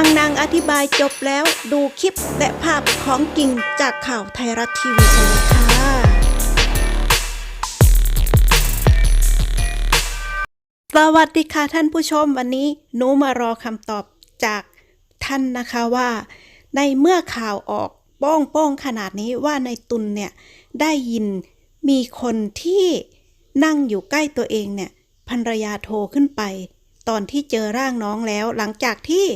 ฟังนางอธิบายจบแล้วดูคลิปและภาพของจริงจากข่าวไทยรัฐทีวีกันเลยค่ะสวัสดีค่ะท่านผู้ชมวันนี้หนูมารอคำตอบจากท่านนะคะว่า ในเมื่อข่าวออกป้งป้งๆขนาดนี้ว่าในตุนเนี่ยได้ยินมีคนที่นั่งอยู่ใกล้ตัวเองเนี่ยภรรยาโทรขึ้นไป ตอนที่เจอร่างน้องแล้วหลังจากที่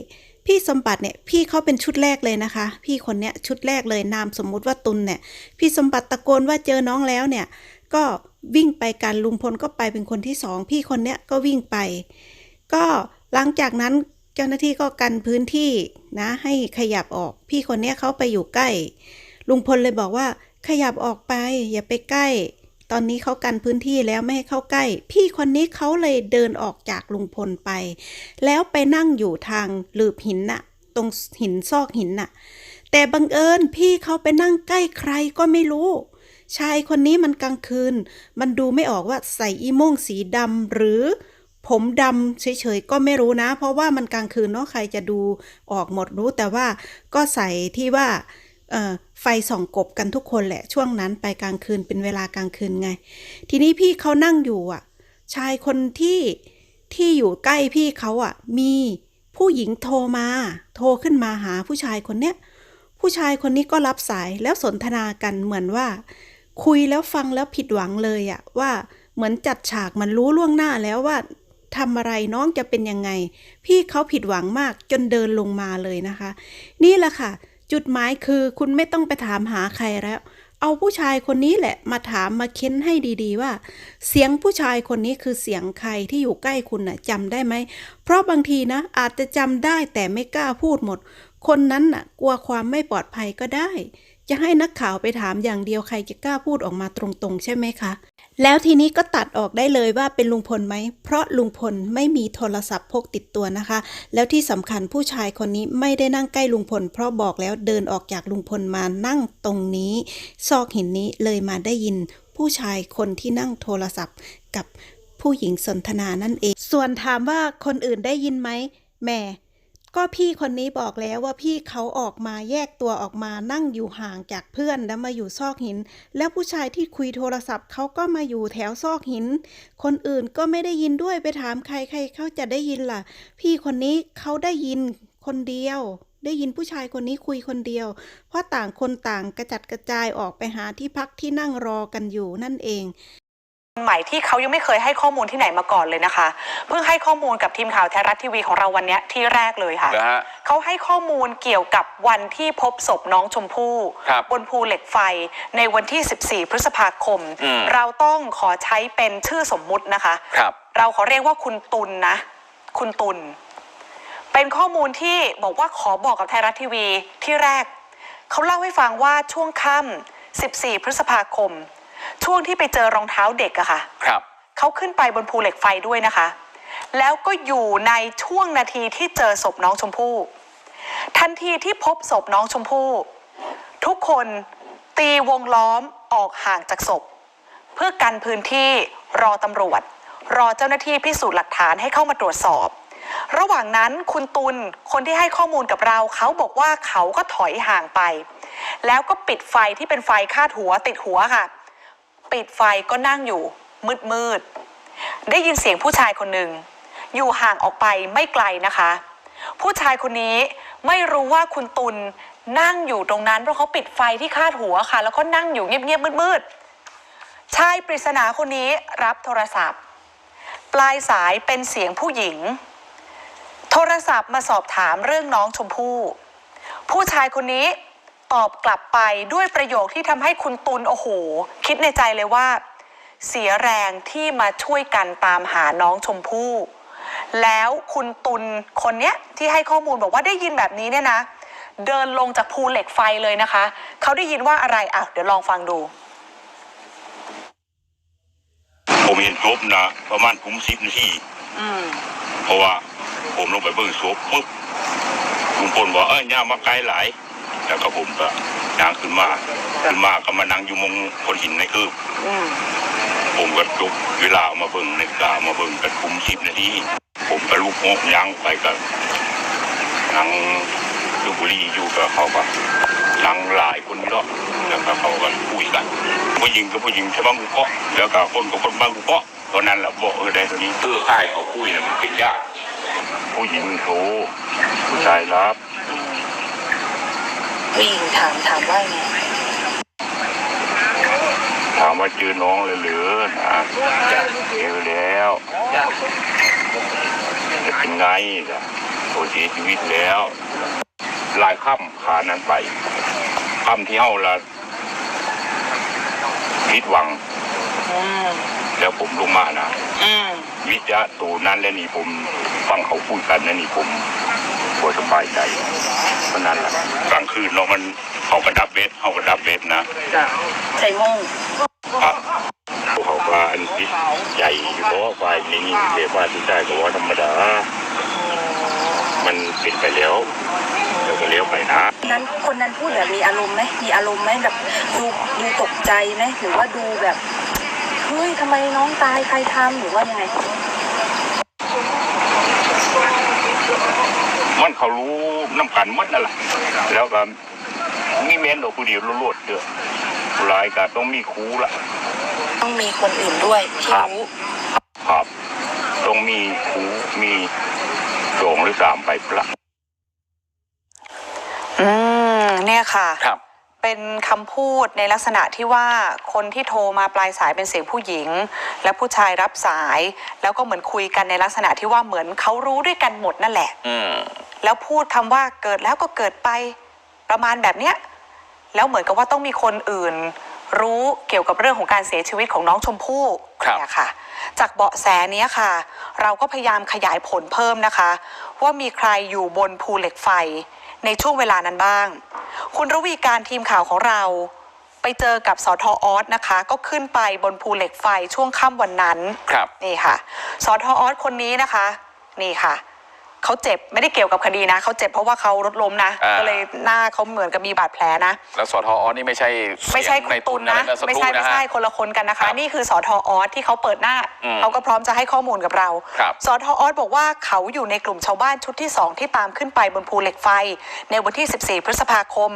พี่สมบัติเนี่ยพี่เขาเป็นชุดแรกเลยนะคะ พี่คนเนี้ยชุดแรกเลยนามสมมุติว่าตุนเนี่ย พี่สมบัติตะโกนว่าเจอน้องแล้วเนี่ย ก็วิ่งไปกันลุงพลก็ไปเป็นคนที่สองพี่คนเนี้ยก็วิ่งไป ก็หลังจากนั้นเจ้าหน้าที่ก็กันพื้นที่นะ ให้ขยับออก พี่คนเนี้ยเขาไปอยู่ใกล้ ลุงพลเลยบอกว่าขยับออกไปอย่าไปใกล้ ตอนนี้เขากันพื้นที่แล้วไม่ให้เข้าใกล้ พี่คนนี้เขาเลยเดินออกจากลุงพลไป แล้วไปนั่งอยู่ทางหลืบหินน่ะ ตรงหินซอกหินน่ะ แต่บังเอิญพี่เขาไปนั่งใกล้ใครก็ไม่รู้ ชายคนนี้มันกลางคืน มันดูไม่ออกว่าใส่อีโม่งสีดำหรือผมดำเฉยๆก็ไม่รู้นะ เพราะว่ามันกลางคืนเนาะใครจะดูออกหมดรู้แต่ว่าก็ใส่ที่ว่า ไฟส่องกบกันทุกคนแหละ ช่วงนั้นไปกลางคืนเป็นเวลากลางคืนไง ทีนี้พี่เขานั่งอยู่อะ ชายคนที่ที่อยู่ใกล้พี่เขาอะ มีผู้หญิงโทรมา โทรขึ้นมาหาผู้ชายคนเนี้ยผู้ชายคนนี้ก็รับสายแล้วสนทนากันเหมือนว่า คุยแล้วฟังแล้วผิดหวังเลยอะว่าเหมือนจัดฉากมันรู้ล่วงหน้าแล้วว่าทำอะไรน้องจะเป็นยังไง พี่เขาผิดหวังมากจนเดินลงมาเลยนะคะ นี่แหละค่ะ จุดหมายคือคุณไม่ต้องไปถามหาใครแล้ว เอาผู้ชายคนนี้แหละมาถามมาเค้นให้ดีๆว่า เสียงผู้ชายคนนี้คือเสียงใครที่อยู่ใกล้คุณน่ะจำได้ไหม เพราะบางทีนะอาจจะจำได้แต่ไม่กล้าพูดหมด คนนั้นน่ะกลัวความไม่ปลอดภัยก็ได้ จะให้นักข่าวไปถามอย่างเดียวใครจะกล้าพูดออกมาตรงๆ ใช่ไหมคะ แล้วทีนี้ก็ตัดออกได้เลยว่าเป็นลุงพลไหม เพราะลุงพลไม่มีโทรศัพท์พกติดตัวนะคะ แล้วที่สำคัญผู้ชายคนนี้ไม่ได้นั่งใกล้ลุงพล เพราะบอกแล้วเดินออกจากลุงพลมานั่งตรงนี้ ซอกหินนี้เลยมาได้ยิน ผู้ชายคนที่นั่งโทรศัพท์กับผู้หญิงสนทนานั่นเอง ส่วนถามว่าคนอื่นได้ยินไหมแม่ ก็พี่คนนี้บอกแล้วว่าพี่เขาออกมาแยกตัวออกมานั่งอยู่ห่างจากเพื่อนแล้วมาอยู่ซอกหิน แล้วผู้ชายที่คุยโทรศัพท์เขาก็มาอยู่แถวซอกหิน คนอื่นก็ไม่ได้ยินด้วยไปถามใครใครเขาจะได้ยินล่ะ พี่คนนี้เขาได้ยินคนเดียว ได้ยินผู้ชายคนนี้คุยคนเดียว เพราะต่างคนต่างกระจัดกระจายออกไปหาที่พักที่นั่งรอกันอยู่นั่นเอง ใหม่ที่เขายังไม่เคยให้ข้อมูลที่ไหนมาก่อนเลยนะคะ เพิ่งให้ข้อมูลกับทีมข่าวไทยรัฐทีวีของเราวันเนี้ยที่แรกเลยค่ะนะฮะเขาให้ข้อมูลเกี่ยวกับวันที่พบศพน้องชมพู่ครับบนภูเหล็กไฟในวันที่ 14 พฤษภาคมอืมเราต้องขอใช้เป็นชื่อสมมุตินะคะครับเราขอเรียกว่าคุณตุลนะ คุณตุลเป็นข้อมูลที่บอกว่าขอบอกกับไทยรัฐทีวีที่แรก เขาเล่าให้ฟังว่าช่วงค่ำ14 พฤษภาคม ช่วงที่ไปเจอรองเท้าเด็กอะค่ะครับเขาขึ้นไปบนภูเหล็กไฟด้วยนะคะ แล้วก็อยู่ในช่วงนาทีที่เจอศพน้องชมพู่ ทันทีที่พบศพน้องชมพู่ ทุกคนตีวงล้อมออกห่างจากศพ เพื่อกันพื้นที่รอตำรวจ รอเจ้าหน้าที่พิสูจน์หลักฐานให้เข้ามาตรวจสอบ ระหว่างนั้นคุณตุลคนที่ให้ข้อมูลกับเรา เขาบอกว่าเขาก็ถอยห่างไป แล้วก็ปิดไฟที่เป็นไฟคาดหัวติดหัวค่ะ ปิดไฟก็นั่งอยู่มืดมืดได้ยินเสียงผู้ชายคนหนึ่งอยู่ห่างออกไปไม่ไกลนะคะ ผู้ชายคนนี้ไม่รู้ว่าคุณตุลนั่งอยู่ตรงนั้นเพราะเขาปิดไฟที่คาดหัวค่ะ แล้วก็นั่งอยู่เงียบๆมืดๆชายปริศนาคนนี้รับโทรศัพท์ ปลายสายเป็นเสียงผู้หญิง โทรศัพท์มาสอบถามเรื่องน้องชมพู่ ผู้ชายคนนี้ ตอบกลับไปด้วยประโยคที่ทำให้คุณตุลโอ้โห คิดในใจเลยว่า เสียแรงที่มาช่วยกันตามหาน้องชมพู่แล้วคุณตุลคนเนี้ยที่ให้ข้อมูลบอกว่าได้ยินแบบนี้เนี่ยนะ เดินลงจากภูเหล็กไฟเลยนะคะ เขาได้ยินว่าอะไรอะเดี๋ยวลองฟังดู ผมเห็นศพนะประมาณคุ้มสิบนาทีอืมเพราะว่าผมลงไปเบิ่งศพปุ๊บลุงพลบอกเอ้ยย่ามาไกลหลาย แล้วก็ผมก็ย่างขึ้นมาขึ้นมาก็มานั่งอยู่มงคนหินในคืบอืมผมก็ลุกเวลาเอามาเบิ่งในกามาเบิ่งกันคุ้มสิบนาทีผมก็ลุกงกย่างไปก็นั่งดูบุหรี่อยู่กับเขาก็นั่งหลายคนนี่เนาะแล้วก็เขาก็คุยกันผู้หญิงกับผู้หญิงชาวบ้านกุเกาะแล้วก็คนกับคนบ้านกุเกาะตอนนั้นแหละบอกเออได้ตัวนี้เออใช่เขาคุยนะมันเป็นยากผู้หญิงโทรผู้ชายรับ ผู้หญิงถามถามว่าไงถามว่าเจอน้องเลยหรือนะเจอแล้วจะเป็นไงล่ะโอเสียชีวิตแล้วหลายค่ำขานั้นไปค่ำที่เฮาละผิดหวังอืมแล้วผมลงมานะอืมวิจารตูนั้นแล้วนี่ผมฟังเขาพูดกันแล้วนี่ผม ปวดสบายใจเพราะนั้นแหละกลางคืนเนาะมันเขากระดับเบสเขากระดับเบสนะจ้ะใส่โม่งครับพวกเขาว่าอันพิษใหญ่อยู่เพราะว่าฝ่ายนี้เรียกว่าที่ได้ก็ว่าธรรมดา มันเป็นไปแล้วเดี๋ยวก็เลี้ยวไปนะนั้นคนนั้นพูดแบบมีอารมณ์ไหมมีอารมณ์ไหมแบบดูดูตกใจไหมหรือว่าดูแบบเฮ้ยทำไมน้องตายใครทำหรือว่ายังไง มันเขารู้น้ำกันหมัดนั่นแหละแล้วก็มีเมนดอกผู้เดียวโลดๆเด้อผู้ร้ายก็ต้องมีครูละต้องมีคนอื่นด้วยที่ครับรู้ครับต้องมีครูมีสองหรือสามไปพระอืมเนี่ยค่ะครับ เป็นคำพูดในลักษณะที่ว่าคนที่โทรมาปลายสายเป็นเสียงผู้หญิง และผู้ชายรับสาย แล้วก็เหมือนคุยกันในลักษณะที่ว่าเหมือนเขารู้ด้วยกันหมดนั่นแหละอืมแล้วพูดคำว่าเกิดแล้วก็เกิดไปประมาณแบบเนี้ยแล้วเหมือนกับว่าต้องมีคนอื่น รู้เกี่ยวกับเรื่องของการเสียชีวิตของน้องชมพู่ครับเนี่ยค่ะ จากเบาะแสเนี้ยค่ะ เราก็พยายามขยายผลเพิ่มนะคะ ว่ามีใครอยู่บนภูเหล็กไฟ ในช่วงเวลานั้นบ้าง คุณระวีการทีมข่าวของเรา ไปเจอกับสอทอออสนะคะ ก็ขึ้นไปบนภูเหล็กไฟช่วงค่ำวันนั้นครับนี่ค่ะสอทออสคนนี้นะคะ นี่ค่ะ เขาเจ็บไม่ได้เกี่ยวกับคดีนะเขาเจ็บเพราะว่าเขารถล้มนะ อ่า ก็เลยหน้าเขาเหมือนกับมีบาดแผลนะ แล้วสทอนี่ไม่ใช่เสียงไม่ใช่คุณในตุลอนะไรเมื่อสักไม่ครู่ใช่นะไม่ฮะ ใช่คนละคนกันนะคะครับนี่คือสอทออสที่เขาเปิดหน้าอืมเขาก็พร้อมจะให้ข้อมูลกับเราครับสอทออสบอกว่าเขาอยู่ในกลุ่มชาวบ้านชุดที่สองที่ตามขึ้นไปบนภูเหล็กไฟ ในวันที่ 14 พฤษภาคม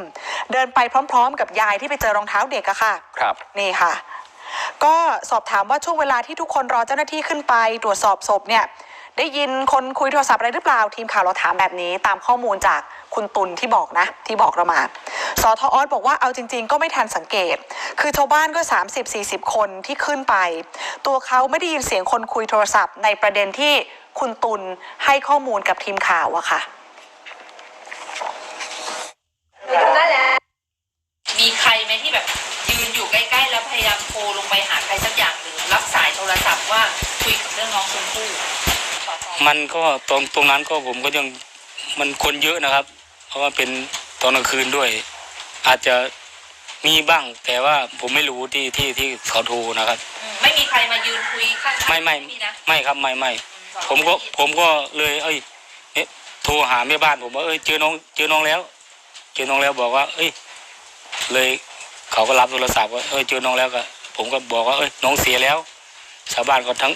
เดินไปพร้อมๆ กับยายที่ไปเจอรองเท้าเด็กอะค่ะครับ นี่ค่ะ ก็สอบถามว่าช่วงเวลาที่ทุกคนรอเจ้าหน้าที่ขึ้นไป ตรวจสอบศพเนี่ย ได้ยินคนคุยโทรศัพท์อะไรหรือเปล่า ทีมข่าวเราถามแบบนี้ตามข้อมูลจากคุณตุลที่บอกนะ ที่บอกเรามาสทออสบอกว่าเอาจริง ๆ ก็ไม่ทันสังเกต คือชาวบ้านก็ 30-40 คนที่ขึ้นไป ตัวเขาไม่ได้ยินเสียงคนคุยโทรศัพท์ในประเด็นที่คุณตุลให้ข้อมูลกับทีมข่าวอะค่ะ มีใครไหมที่แบบยืนอยู่ใกล้ๆ แล้วพยายามโทรลงไปหาใครสักอย่างหรือรับสายโทรศัพท์ว่าคุยกับเรื่องน้องชมพู่สอทอ มันก็ตรงตรงนั้นก็ผมก็ยังมันคนเยอะนะครับ เพราะว่าเป็นตอนกลางคืนด้วย อาจจะมีบ้าง แต่ว่าผมไม่รู้ที่ที่ที่เขาโทรนะครับอืมไม่มีใครมายืนคุยข้างๆไม่ไม่มีนะไม่ครับไม่ไม่สอทอผมก็ผมก็เลย เอ้ยเอ๊ะโทรหาแม่บ้านผมว่าเอ้ยเจอน้องเจอน้องแล้ว เจอน้องแล้วบอกว่า เอ้ย เลยเขาก็รับโทรศัพท์ว่าเอ้ยเจอน้องแล้วก็ผมก็บอกว่าเอ้ยน้องเสียแล้ว ชาวบ้านก็ทั้ง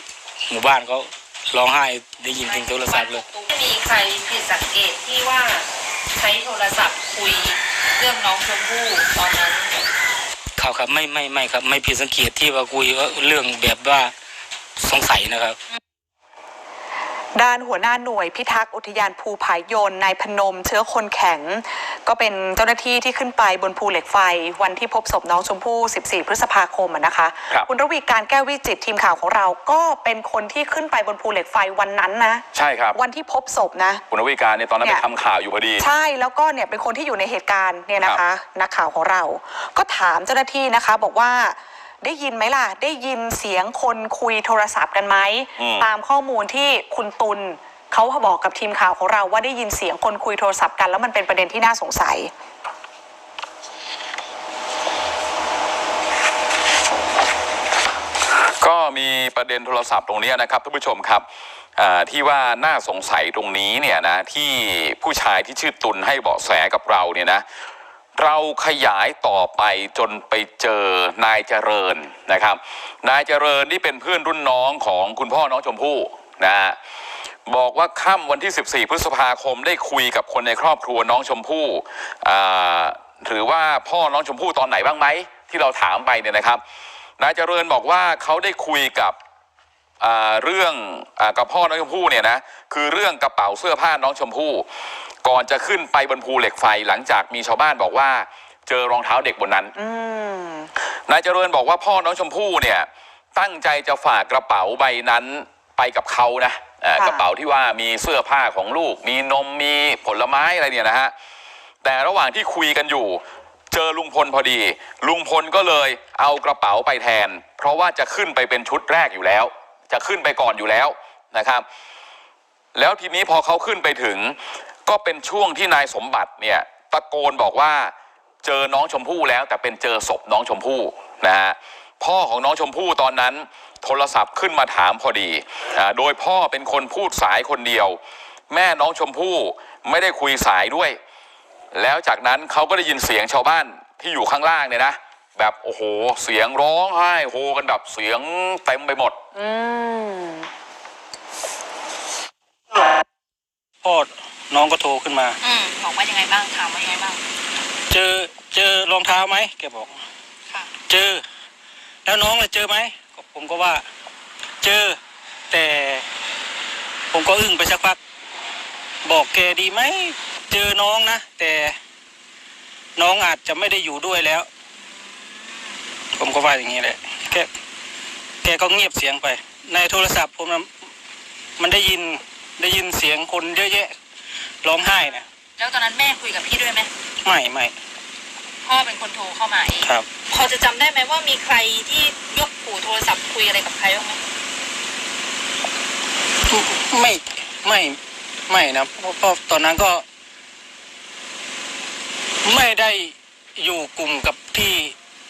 หมู่บ้านก็ ร้องไห้ได้ยินเสียงโทรศัพท์เลยไม่มีใครผิดสังเกตที่ว่าใช้โทรศัพท์คุยเรื่องน้องชมพู่ตอนนั้นครับครับไม่ไม่ไม่ครับ ไม่ผิดสังเกตที่ว่าคุยว่าเรื่องแบบว่าสงสัยนะครับ ด้านหัวหน้าหน่วยพิทักษ์อุทยานภูผายนนายพนม เชื้อคนแข็ง ก็เป็นเจ้าหน้าที่ที่ขึ้นไปบนภูเหล็กไฟ วันที่พบศพน้องชมพู่ 14 พฤษภาคมอะนะคะครับณระวีการแก้ววิจิตรทีมข่าวของเราก็เป็นคนที่ขึ้นไปบนภูเหล็กไฟวันนั้นนะ ใช่ครับ วันที่พบศพนะ คุณนวิการเนี่ยตอนนั้นเนี่ไปยทำข่าวอยู่พอดี ใช่แล้วก็เนี่ยเป็นคนที่อยู่ในเหตุการณ์เนี่ยนะคะ นักข่าวของเรา ก็ถามเจ้าหน้าที่นะคะ บอกว่า ได้ยินไหมล่ะ ได้ยินเสียงคนคุยโทรศัพท์กันไหม อืม ตามข้อมูลที่คุณตุลเขาบอกกับทีมข่าวของเราว่าได้ยินเสียงคนคุยโทรศัพท์กัน แล้วมันเป็นประเด็นที่น่าสงสัย ก็มีประเด็นโทรศัพท์ตรงเนี้ยนะครับท่านผู้ชมครับอ่าที่ว่าน่าสงสัยตรงนี้เนี่ยนะที่ผู้ชายที่ชื่อตุลให้เบาะแสกับเราเนี่ยนะ เราขยายต่อไปจนไปเจอนายเจริญนะครับ นายเจริญนี่เป็นเพื่อนรุ่นน้องของคุณพ่อน้องชมพู่นะฮะบอกว่าค่ำวันที่ 14 พฤษภาคมได้คุยกับคนในครอบครัวน้องชมพู่หรือว่าพ่อน้องชมพู่ตอนไหนบ้างไหมที่เราถามไปเนี่ยนะครับ นายเจริญบอกว่าเขาได้คุยกับ เรื่องอากับพ่อน้องชมพู่เนี่ยนะคือเรื่องกระเป๋าเสื้อผ้าน้องชมพู่ก่อนจะขึ้นไปบนภูเหล็กไฟหลังจากมีชาวบ้านบอกว่า เจอรองเท้าเด็กบนนั้นอืมนายเจริญบอกว่าพ่อน้องชมพู่เนี่ยตั้งใจจะฝากกระเป๋าใบนั้นไปกับเขานะเอ่อค่ะกระเป๋าที่ว่ามีเสื้อผ้าของลูก มีนมมีผลไม้อะไรเนี่ยนะฮะแต่ระหว่างที่คุยกันอยู่ เจอลุงพลพอดี ลุงพลก็เลยเอากระเป๋าไปแทน เพราะว่าจะขึ้นไปเป็นชุดแรกอยู่แล้ว จะขึ้นไปก่อนอยู่แล้วนะครับ แล้วทีนี้พอเขาขึ้นไปถึง ก็เป็นช่วงที่นายสมบัติเนี่ยตะโกนบอกว่าเจอน้องชมพู่แล้ว แต่เป็นเจอศพน้องชมพู่นะฮะพ่อของน้องชมพู่ตอนนั้น โทรศัพท์ขึ้นมาถามพอดีอ่าโดยพ่อเป็นคนพูดสายคนเดียว แม่น้องชมพู่ไม่ได้คุยสายด้วย แล้วจากนั้นเขาก็ได้ยินเสียงชาวบ้านที่อยู่ข้างล่างเนี่ยนะ แบบโอ้โหเสียงร้องไห้โฮกันแบบเสียงเต็มไปหมดอืมพ่อน้องก็โทรขึ้นมา อืมบอกว่ายังไงบ้างถามว่ายังไงบ้าง เจอเจอรองเท้าไหมแกบอกค่ะ เจอ แล้วน้องเลยเจอไหมก็ผมก็ว่า เจอ แต่ ผมก็อึ้งไปสักพัก บอกแกดีไหมเจอน้องนะแต่น้องอาจจะไม่ได้อยู่ด้วยแล้ว ผมก็ว่าอย่างนี้แหละแกแกก็เงียบเสียงไป ในโทรศัพท์ผมนะมันได้ยินได้ยินเสียงคนเยอะแยะร้องไห้นะแล้วตอนนั้นแม่คุยกับพี่ด้วยไหมไม่ไม่พ่อเป็นคนโทรเข้ามาเองครับพอจะจำได้ไหมว่ามีใครที่ยกหูโทรศัพท์คุยอะไรกับใครบ้างไหมไม่ไม่ไม่นะเพราะเพราะตอนนั้นก็ ไม่ได้อยู่กลุ่มกับที่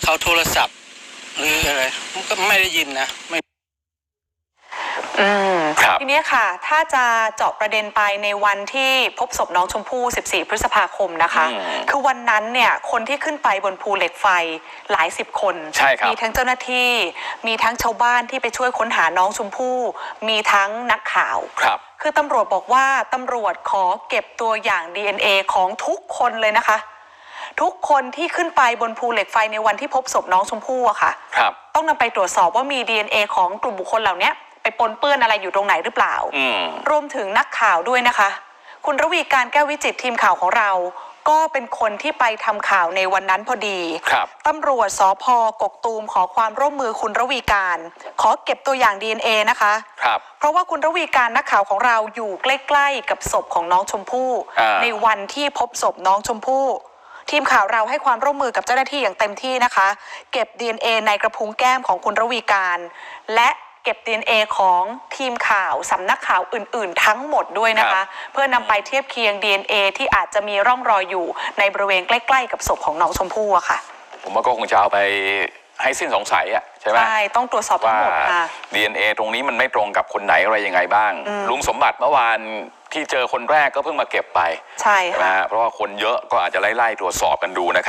เขาโทรศัพท์ หรืออะไรก็ไม่ได้ยินนะไม่อืมครับ ทีเนี้ยค่ะ ถ้าจะเจาะประเด็นไปในวันที่พบศพน้องชมพู่ 14 พฤษภาคมนะคะ อืมคือวันนั้นเนี่ยคนที่ขึ้นไปบนภูเหล็กไฟหลายสิบคน ใช่ครับ มีทั้งเจ้าหน้าที่ มีทั้งชาวบ้านที่ไปช่วยค้นหาน้องชมพู่ มีทั้งนักข่าว ครับ คือตำรวจบอกว่าตำรวจขอเก็บตัวอย่าง DNA ของทุกคนเลยนะคะ ทุกคนที่ขึ้นไปบนภูเหล็กไฟในวันที่พบศพน้องชมพู่อะค่ะครับต้องนำไปตรวจสอบว่ามี DNA ของกลุ่มบุคคลเหล่านี้ไปปนเปื้อนอะไรอยู่ตรงไหนหรือเปล่าอืมรวมถึงนักข่าวด้วยนะคะ คุณระวีการแก้ววิจิตรทีมข่าวของเรา ก็เป็นคนที่ไปทำข่าวในวันนั้นพอดีครับตำรวจสพกกตูมขอความร่วมมือคุณระวีการ ขอเก็บตัวอย่าง DNA นะคะครับเพราะว่าคุณระวีการนักข่าวของเราอยู่ใกล้ ๆ กับศพของน้องชมพู่อ่าในวันที่พบศพน้องชมพู่ ทีมข่าวเราให้ความร่วมมือกับเจ้าหน้าที่อย่างเต็มที่นะคะ เก็บ DNA ในกระพุ้งแก้มของคุณระวีการ และเก็บ DNA ของทีมข่าวสำนักข่าวอื่น ๆ ทั้งหมดด้วยนะคะ เพื่อนำไปเทียบเคียง DNA ที่อาจจะมีร่องรอยอยู่ในบริเวณใกล้ ๆ กับศพของน้องชมพู่อะค่ะ ผมว่าก็คงจะเอาไปให้สิ้นสงสัยอะใช่ไหมใช่ ต้องตรวจสอบทั้ว่างหมดค่ะ DNA ตรงนี้มันไม่ตรงกับคนไหนอะไรยังไงบ้างอืมลุงสมบัติเมื่อวาน ที่เจอคนแรกก็เพิ่งมาเก็บไปใช่ใช่ไหมค่ะฮะเพราะว่าคนเยอะก็อาจจะไล่ๆตรวจสอบกันดูนะครับ